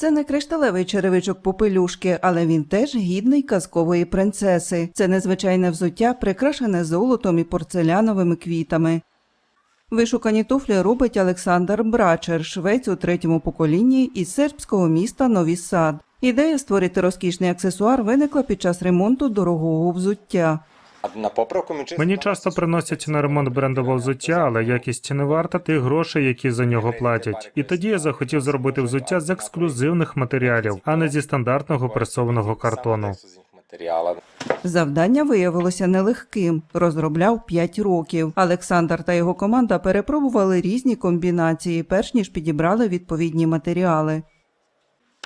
Це не кришталевий черевичок попелюшки, але він теж гідний казкової принцеси. Це незвичайне взуття, прикрашене золотом і порцеляновими квітами. Вишукані туфлі робить Олександр Брачер, швець у третьому поколінні із сербського міста Нові Сад. Ідея створити розкішний аксесуар виникла під час ремонту дорогого взуття. Мені часто приносять на ремонт брендового взуття, але якість не варта тих грошей, які за нього платять. І тоді я захотів зробити взуття з ексклюзивних матеріалів, а не зі стандартного пресованого картону. Завдання виявилося нелегким. Розробляв 5 років. Олександр та його команда перепробували різні комбінації, перш ніж підібрали відповідні матеріали.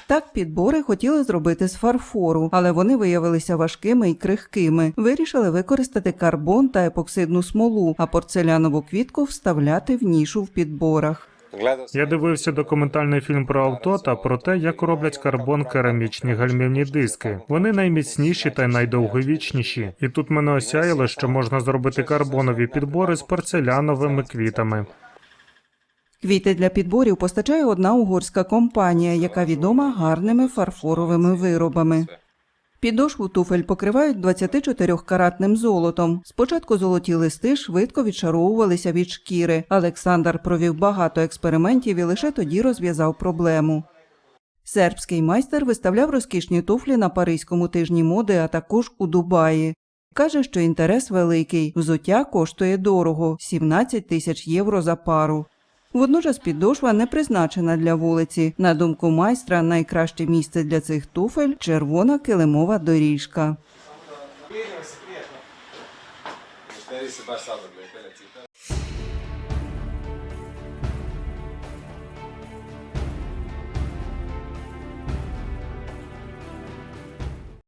Так підбори хотіли зробити з фарфору, але вони виявилися важкими і крихкими. Вирішили використати карбон та епоксидну смолу, а порцелянову квітку вставляти в нішу в підборах. Я дивився документальний фільм про авто та про те, як роблять карбон керамічні гальмівні диски. Вони найміцніші та найдовговічніші. І тут мене осяяло, що можна зробити карбонові підбори з порцеляновими квітами. Квіти для підборів постачає одна угорська компанія, яка відома гарними фарфоровими виробами. Підошву туфель покривають 24-каратним золотом. Спочатку золоті листи швидко відшаровувалися від шкіри. Олександр провів багато експериментів і лише тоді розв'язав проблему. Сербський майстер виставляв розкішні туфлі на Паризькому тижні моди, а також у Дубаї. Каже, що інтерес великий. Взуття коштує дорого 17 тисяч євро за пару. Водночас підошва не призначена для вулиці. На думку майстра, найкраще місце для цих туфель червона килимова доріжка.